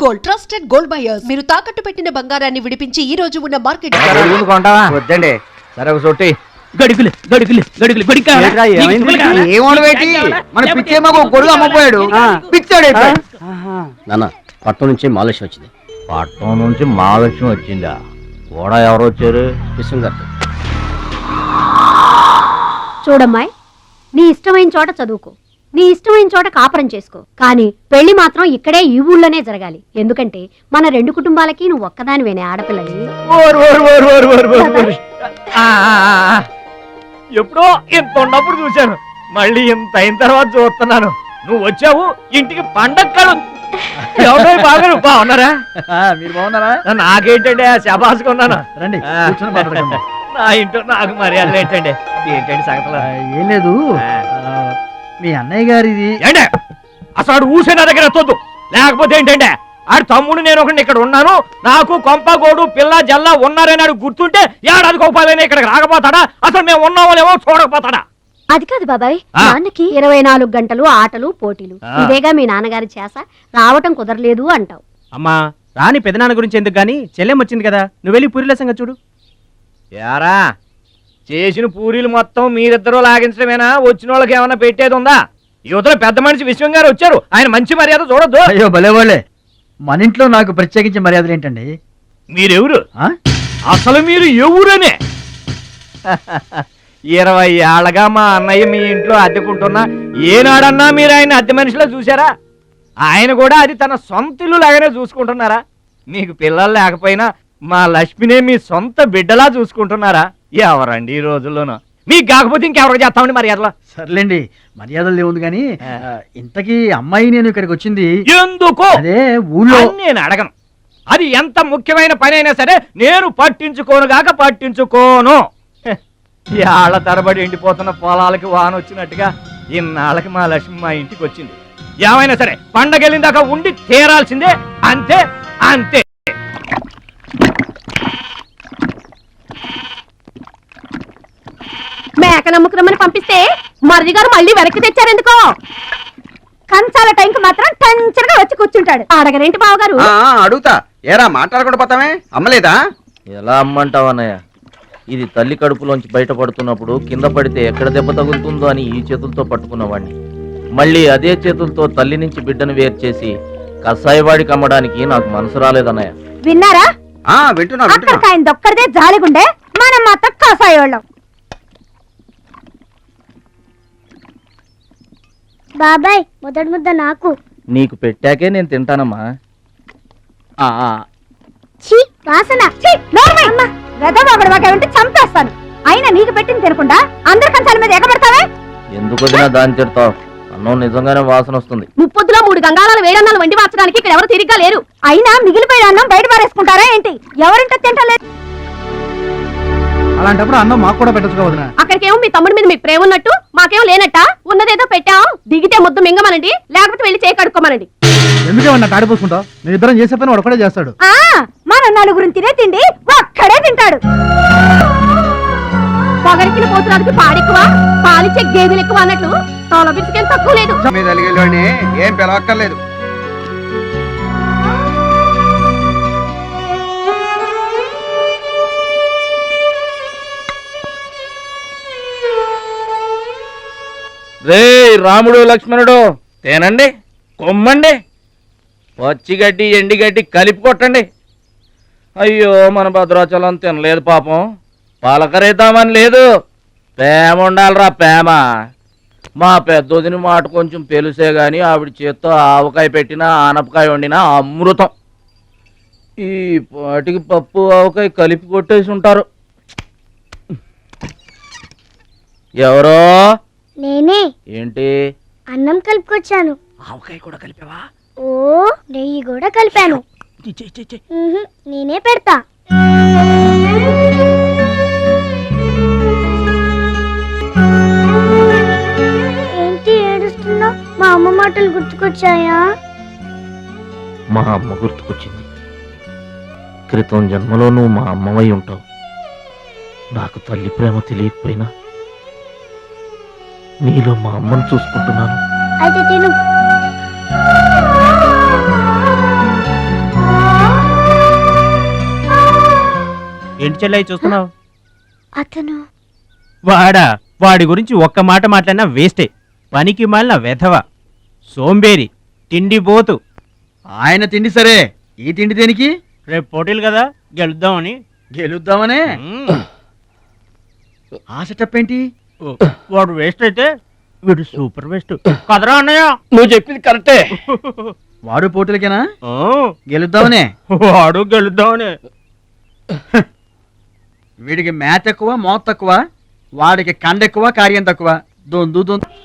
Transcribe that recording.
Gold trusted gold buyers మీరు తాకట్టు పెట్టిన బంగారాన్ని విడిపించి ఈ రోజు ఉన్న మార్కెట్ వద్దండి. సరే ఒక చోటి. గడుగులు గడుగులు గడుగులు గొడుగు కావాలా? ఏంట్రా, నీకు ఏమైంది? గుడ్డలు కావాలా? ఏమోడు పెట్టి మన పిచ్చేమో గొడుగు అమ్మపోయాడు. ఆ. పిచ్చాడు అయిపోయాడు. నాన్న పట్నం నుంచి మాలేష్ వచ్చింది. పట్నం నుంచి మహాలక్ష్మి వచ్చిందా? కూడా ఎవరు వచ్చారు? విశ్వం చూడమ్మాయి నీ ఇష్టమైన చోట చదువుకో. నీ ఇష్టమైన చోట కాపురం చేసుకో. కానీ పెళ్ళి మాత్రం ఇక్కడే ఈ ఊళ్ళోనే జరగాలి. ఎందుకంటే మన రెండు కుటుంబాలకి నువ్వు ఒక్కదానివేనే ఆడపిల్లని. ఎప్పుడో ఇంత ఉన్నప్పుడు చూశాను. మళ్ళీ ఇంత అయిన తర్వాత చూస్తున్నాను. నువ్వు వచ్చావు ఇంటికి పండగ ఎవరో బాగా బాగున్నారా? మీరు బాగున్నారా? నాకేంటండి రండి ఆ. కూర్చొని మాట్లాడుకుందాం. నా ఇంట్లో నాకు మర్యాదలు ఏంటండి? ఏంటండి సంగతులు? ఏం లేదు. మీ అన్నయ్య గారిది. ఏంటే అసలు ఆడు ఊసే నా దగ్గర ఎత్తొద్దు లేకపోతే ఏంటంటే ఆడు తమ్ముడు నేను ఒకటి ఇక్కడ ఉన్నాను. నాకు కొంపగోడు పిల్ల జల్ల ఉన్నారని ఆడు గుర్తుంటే ఏడాది కోపాలని ఇక్కడికి రాకపోతాడా? అసలు మేము ఉన్నామో లేవో చూడకపోతాడా? అది కాదు బాబాయ్. ఆ. నాన్నకి ఇరవై నాలుగు గంటలు ఆటలు పోటీలు. ఆ. ఇదేగా మీ నాన్నగారి చేస. రావటం కుదరలేదు అంటావు. అమ్మా రాని పెదనాన్న గురించి ఎందుకు గాని? చెల్లెం వచ్చింది కదా. నువ్వు వెళ్ళి పూరిల సంగతి చూడు. యారా చేసిన పూరీలు మొత్తం మీరిద్దరూ లాగించడమేనా? వచ్చిన వాళ్ళకి ఏమైనా పెట్టేది ఉందా? యువతలో పెద్ద మనిషి విశ్వం గారు వచ్చారు. ఆయన మంచి మర్యాద చూడొద్దు. అయ్యో భలే మన ఇంట్లో నాకు ప్రత్యేకించే మర్యాదలు ఏంటండి? మీరెవరు? ఆ? అసలు మీరు ఎవరనే? ఇరవై ఏళ్ళగా మా అన్నయ్య మీ ఇంట్లో అద్దెకుంటున్నా. ఏనాడన్నా మీరు ఆయన అద్దె మనిషిలో చూసారా ఆయన కూడా అది తన సొంత ఇల్లు లాగానే చూసుకుంటున్నారా? మీకు పిల్లలు లేకపోయినా మా లక్ష్మినే మీ సొంత బిడ్డలా చూసుకుంటున్నారా? ఎవరండి ఈ రోజుల్లోనూ? మీకు కాకపోతే ఇంకెవరికి చేస్తామండి మర్యాదలో? సర్లేండి మర్యాదలు లేవుంది కానీ ఇంతకీ అమ్మాయి నేను ఇక్కడికి వచ్చింది. ఎందుకు? అదే ఊళ్ళో. నేను అడగను. అది ఎంత ముఖ్యమైన పని అయినా సరే నేను పట్టించుకోను గాక పట్టించుకోను. హె, ఏళ్ళ తరబడి ఎండిపోతున్న పొలాలకి వాన వచ్చినట్టుగా ఇన్నాళ్ళకి మా లక్ష్మి మా ఇంటికి వచ్చింది. ఏమైనా సరే పండగ వెళ్ళిన దాకా ఉండి తీరాల్సిందే. అంతే అంతే. మేక నమ్ముకురమ్మని పంపిస్తే మరిది గారు మళ్ళీ వెనక్కి తెచ్చారెందుకో? కంచాల టైంకి మాత్రం టెన్షన్గా వచ్చి కూర్చుంటాడు. అడగరేంటి బావగారు? అడుగుతా. ఏరా మాట్లాడకుండా పోతామే? అమ్మలేదా? ఎలా అమ్మంటావు అన్నయ్య? ఇది తల్లి కడుపులోంచి బయటపడుతున్నప్పుడు కింద పడితే ఎక్కడ దెబ్బ తగులుతుందో అని ఈ చేతులతో పట్టుకున్నవాడిని మళ్ళీ అదే చేతులతో తల్లి నుంచి బిడ్డను వేరు చేసి కసాయివాడికి అమ్మడానికి నాకు మనసు రాలేదన్నయ్య విన్నారా? ఆ వింటున్నా దొక్కడిదే జాలిగుండే మనం మాత్రం కాసాయోళ్ళం బాబాయ్ మొదటి ముద్ద నాకు. నీకు పెట్టాకే నేను తింటానమ్మా. ఆ, ఆ, ఛీ వాసన. వాకేమంటే చంపేస్తాను. అయినా నీకు పెట్టింది తినకుండా అందరి కంచాల మీద ఎగబడతావే? ఎందుకు వదినా దాన్ని తిడతావు? అన్నం నిజంగానే వాసన వస్తుంది. ముప్పొద్దులో మూడు గంగాళాలు వేడన్నాలు వండి మార్చడానికి ఇక్కడ ఎవరు తిరిగ్గా లేరు. అయినా మిగిలిపోయిన అన్నం బయట పారేసుకుంటారా ఏంటి? ఎవరింట తింటలేదు? అలాంటప్పుడు అన్నం మాకు కూడా పెట్టచ్చు వదినా. మీ తమ్ముడి మీద మీకు ప్రేమ ఉన్నట్టు మాకేమో లేనట్ట? ఉన్నదేదో పెట్టాం. దిగితే ముద్దు మింగమనండి. లేకపోతే వెళ్ళి చేయి కడుక్కోమనండి. ఎందుకేమన్నా కాడిపోసుకుంటావు నేను ఇద్దరం చేసే పని వాడు ఒకడే చేస్తాడు. ఆ మన నలుగురిని తినే తిండి ఒక్కడే తింటాడు. పొగరికిన పోతురాదికి పాడెక్కువ పాలిచ్చే గేదెలు ఎక్కువ అన్నట్లు తోల తక్కువ లేదు. మీద అలిగేలోని ఏం పిలవక్కర్లేదు. రే రాముడు లక్ష్మణుడు తేనండి కొమ్మండి. పచ్చిగడ్డి ఎండిగడ్డి కలిపి కొట్టండి. అయ్యో మన భద్రాచలం తినలేదు పాపం. పలకరేద్దామని లేదు. ప్రేమ ఉండాలిరా ప్రేమ. మా పెద్దోదిని మాట కొంచెం పెలుసే గాని ఆవిడ చేత్తో ఆవకాయ పెట్టినా ఆనపకాయ వండినా అమృతం. ఈ పాటికి పప్పు ఆవకాయ కలిపి కొట్టేసి ఉంటారు. ఎవరో నేనే. ఏంటి? అన్నం కలుపుకొచ్చాను. ఆవకాయ కూడా కలిపావా? ఓ నెయ్యి కూడా కలిపాను. నేనే పెడతా. ఏంటి ఏడుస్తున్నావు? మా అమ్మ మాటలు గుర్తుకొచ్చాయా? మా అమ్మ గుర్తుకొచ్చింది. క్రితం జన్మలో నువ్వు మా అమ్మవై ఉంటావు. నాకు తల్లి ప్రేమ తెలియకపోయినా నీలో మా అమ్మను చూసుకుంటున్నాను. అయితే తిను. ఏంటి చెల్లయ్య చూస్తున్నావు? అతను వాడా వాడి గురించి ఒక్క మాట మాట్లాడినా వేస్టే. పనికి మాలిన వెధవ సోంబేరి తిండి పోతు ఆయన తిండి సరే. ఈ తిండి దేనికి? రేపు పోటీలు కదా గెలుద్దామని. గెలుద్దామనే? ఆశ చెప్పేంటి వాడు వేస్ట్ అయితే వీడు సూపర్ వేస్ట్ కదరా అన్నయ్య? నువ్వు చెప్పింది కరెక్టే. వాడు పోటీలకేనా? ఓ, గెలుద్దామనే? వాడు గెలుద్దామని. వీడికి మ్యాథ్ ఎక్కువ మోత్ తక్కువ వాడికి కండ ఎక్కువ కార్యం తక్కువ. దొందు దొందు.